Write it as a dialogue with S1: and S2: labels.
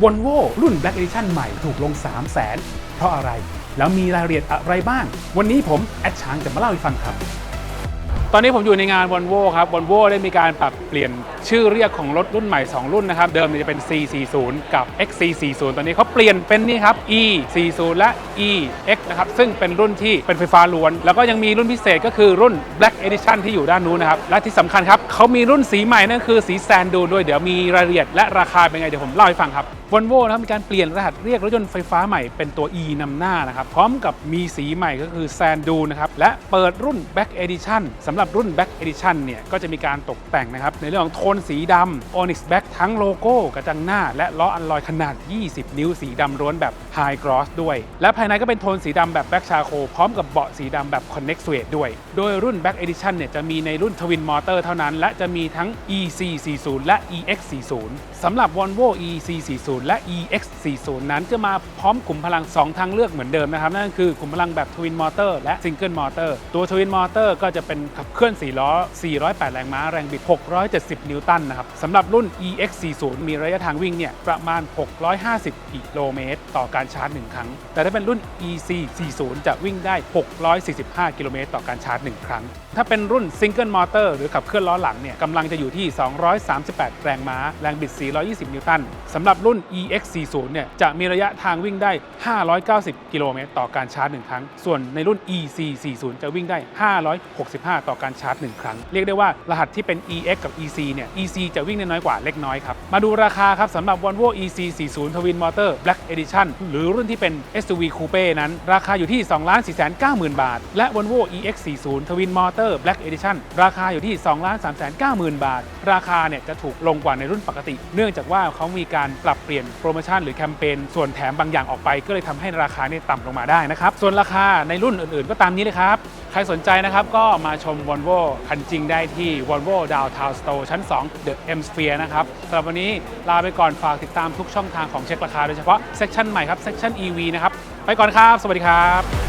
S1: v o l v o รุ่น Black Edition ใหม่ถูกลง 3 0 0แสนเพราะอะไร แล้วมีรายละเอียดอะไรบ้าง วันนี้ผมแอดช้างจะมาเล่าให้ฟังครับ ตอนนี้ผมอยู่ในงาน Volvo ครับ Volvo ได้มีการปรับเปลี่ยนชื่อเรียกของรถรุ่นใหม่ 2 รุ่นนะครับ เดิมเนี่ยจะเป็น C40 กับ XC40 ตอนนี้เขาเปลี่ยนเป็นนี่ครับ E40 และ EX นะครับ ซึ่งเป็นรุ่นที่เป็นไฟฟ้าล้วน แล้วก็ยังมีรุ่นพิเศษก็คือรุ่น Black Edition ที่อยู่ด้านนู้นนะครับ และที่สำคัญครับเขามีรุ่นสีใหม่นั่นคือสีแซนดูด้วยเดี๋ยวมีรายละเอียดและราคาเป็นไงเดี๋ยวผมเล่าให้ฟังครับ วอลโวนะครับมีการเปลี่ยนรหัสเรียกรถยนต์ไฟฟ้าใหม่เป็นตัว E นำหน้านะครับ พร้อมกับมีสีใหม่ก็คือแซนดูนะครับ และเปิดรุ่น Back Edition สำหรับรุ่น Back Edition เนี่ย ก็จะมีการตกแต่งนะครับ ในเรื่องของโทนสีดำ Onyx Back ทั้งโลโก้กระจังหน้า และล้ออัลลอยขนาด 20 นิ้วสีดำร้วนแบบ High Gloss ด้วย และภายในก็เป็นโทนสีดำแบบ Black Charcoal พร้อมกับเบาะสีดำแบบ Connect Suede ด้วย โดยรุ่น Black Edition เนี่ยจะมีในรุ่น Twin Motor เท่านั้น และจะมีทั้ง EC40 และ EX40 สำหรับ Volvo EC40 และ EX40 นั้นจะมาพร้อมขุมพลัง 2 ทางเลือกเหมือนเดิมนะครับ นั่นก็คือขุมพลังแบบ Twin Motor และ Single Motor ตัว Twin Motor ก็จะเป็นขับเคลื่อน 4 ล้อ 408 แรงม้า แรงบิด 670 นิวตันนะครับสำหรับรุ่น EX40 มีระยะทางวิ่งเนี่ยประมาณ 650 กิโลเมตร ต่อการการชาร์จ 1 ครั้ง แต่ถ้าเป็นรุ่น EC40 จะวิ่งได้ 645 กิโลเมตรต่อการชาร์จ 1 ครั้ง ถ้าเป็นรุ่น Single Motor หรือขับเคลื่อนล้อหลังเนี่ยกำลังจะอยู่ที่ 238 แรงม้า แรงบิด 420 นิวตันสำหรับรุ่น EX40 เนี่ยจะมีระยะทางวิ่งได้ 590 กิโลเมตรต่อการชาร์จ 1 ครั้ง ส่วนในรุ่น EC40 จะวิ่งได้ 565 ต่อการชาร์จ 1 ครั้ง เรียกได้ว่ารหัสที่เป็น EX กับ EC เนี่ย EC จะวิ่งได้น้อยกว่าเล็กน้อยครับ มาดูราคาครับสำหรับ Volvo EC40 Twin Motor Black Edition หรือรุ่นที่เป็น SUV Coupe นั้น ราคาอยู่ที่ 2 4 9 0 0 0 บาท และ Volvo EX40 Twin Motor Black Edition ราคาอยู่ที่ 2 3 9 0 0 0 0 บาท ราคาเนี่ยจะถูกลงกว่าในรุ่นปกติ เนื่องจากว่าเขามีการปรับเปลี่ยนโปรโมชั่นหรือแคมเปญส่วนแถมบางอย่างออกไป ก็เลยทำให้ราคาเนี่ยต่ำลงมาได้นะครับส่วนราคาในรุ่นอื่นๆ ก็ตามนี้เลยครับ ใครสนใจนะครับก็มาชม Volvo คันจริงได้ที่ Volvo Downtown Store ชั้น 2 The M Sphere นะครับสำหรับวันนี้ลาไปก่อนฝากติดตามทุกช่องทางของเช็คราคาโดยเฉพาะเซกชันใหม่ครับเซกชัน EV นะครับ ไปก่อนครับ สวัสดีครับ